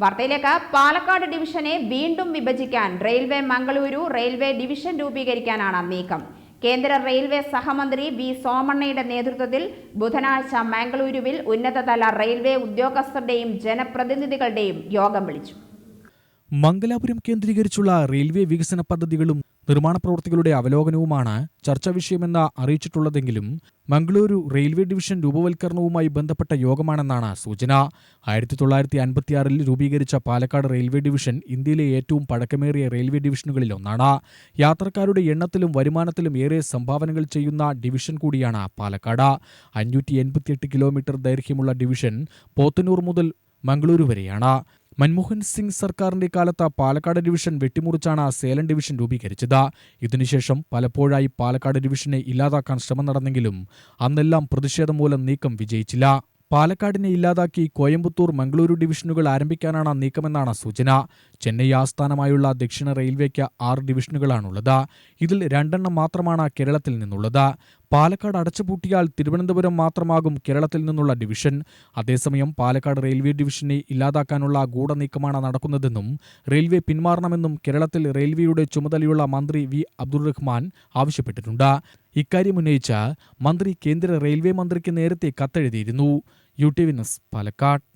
വാർത്തയിലേക്ക് പാലക്കാട് ഡിവിഷനെ വീണ്ടും വിഭജിക്കാൻ റെയിൽവേ മംഗളൂരു റെയിൽവേ ഡിവിഷൻ രൂപീകരിക്കാനാണ് നീക്കം. കേന്ദ്ര റെയിൽവേ സഹമന്ത്രി വി സോമണ്ണയുടെ നേതൃത്വത്തിൽ ബുധനാഴ്ച മംഗളൂരുവിൽ ഉന്നതതല റെയിൽവേ ഉദ്യോഗസ്ഥരുടെയും ജനപ്രതിനിധികളുടെയും യോഗം വിളിച്ചു. മംഗലാപുരം കേന്ദ്രീകരിച്ചുള്ള റെയിൽവേ വികസന പദ്ധതികളും നിർമ്മാണ പ്രവൃത്തികളുടെ അവലോകനവുമാണ് ചർച്ചാ വിഷയമെന്ന് അറിയിച്ചിട്ടുള്ളതെങ്കിലും മംഗളൂരു റെയിൽവേ ഡിവിഷൻ രൂപവൽക്കരണവുമായി ബന്ധപ്പെട്ട യോഗമാണെന്നാണ് സൂചന. ആയിരത്തി തൊള്ളായിരത്തി അൻപത്തിയാറിൽ രൂപീകരിച്ച പാലക്കാട് റെയിൽവേ ഡിവിഷൻ ഇന്ത്യയിലെ ഏറ്റവും പഴക്കമേറിയ റെയിൽവേ ഡിവിഷനുകളിൽ ഒന്നാണ്. യാത്രക്കാരുടെ എണ്ണത്തിലും വരുമാനത്തിലും ഏറെ സംഭാവനകൾ ചെയ്യുന്ന ഡിവിഷൻ കൂടിയാണ് പാലക്കാട്. അഞ്ഞൂറ്റി കിലോമീറ്റർ ദൈർഘ്യമുള്ള ഡിവിഷൻ പോത്തന്നൂർ മുതൽ മംഗളൂരു വരെയാണ്. മൻമോഹൻ സിംഗ് സർക്കാരിന്റെ കാലത്ത് പാലക്കാട് ഡിവിഷൻ വെട്ടിമുറിച്ചാണ് സേലം ഡിവിഷൻ രൂപീകരിച്ചത്. ഇതിനുശേഷം പലപ്പോഴായി പാലക്കാട് ഡിവിഷനെ ഇല്ലാതാക്കാൻ ശ്രമം നടന്നെങ്കിലും അന്നെല്ലാം പ്രതിഷേധം മൂലം നീക്കം വിജയിച്ചില്ല. പാലക്കാടിനെ ഇല്ലാതാക്കി കോയമ്പത്തൂർ മംഗളൂരു ഡിവിഷനുകൾ ആരംഭിക്കാനാണ് നീക്കമെന്നാണ് സൂചന. ചെന്നൈ ആസ്ഥാനമായുള്ള ദക്ഷിണ റെയിൽവേക്ക് ആറ് ഡിവിഷനുകളാണുള്ളത്. ഇതിൽ രണ്ടെണ്ണം മാത്രമാണ് കേരളത്തിൽ നിന്നുള്ളത്. പാലക്കാട് അടച്ചുപൂട്ടിയാൽ തിരുവനന്തപുരം മാത്രമാകും കേരളത്തിൽ നിന്നുള്ള ഡിവിഷൻ. അതേസമയം പാലക്കാട് റെയിൽവേ ഡിവിഷനെ ഇല്ലാതാക്കാനുള്ള ഗൂഢനീക്കമാണ് നടക്കുന്നതെന്നും റെയിൽവേ പിന്മാറണമെന്നും കേരളത്തിൽ റെയിൽവേയുടെ ചുമതലയുള്ള മന്ത്രി വി. അബ്ദുറഹ്മാൻ ആവശ്യപ്പെട്ടിട്ടുണ്ട്. ഇക്കാര്യം ഉന്നയിച്ച് മന്ത്രി കേന്ദ്ര റെയിൽവേ മന്ത്രിക്ക് നേരത്തെ കത്തെഴുതിയിരുന്നു. U T V news Palakkad.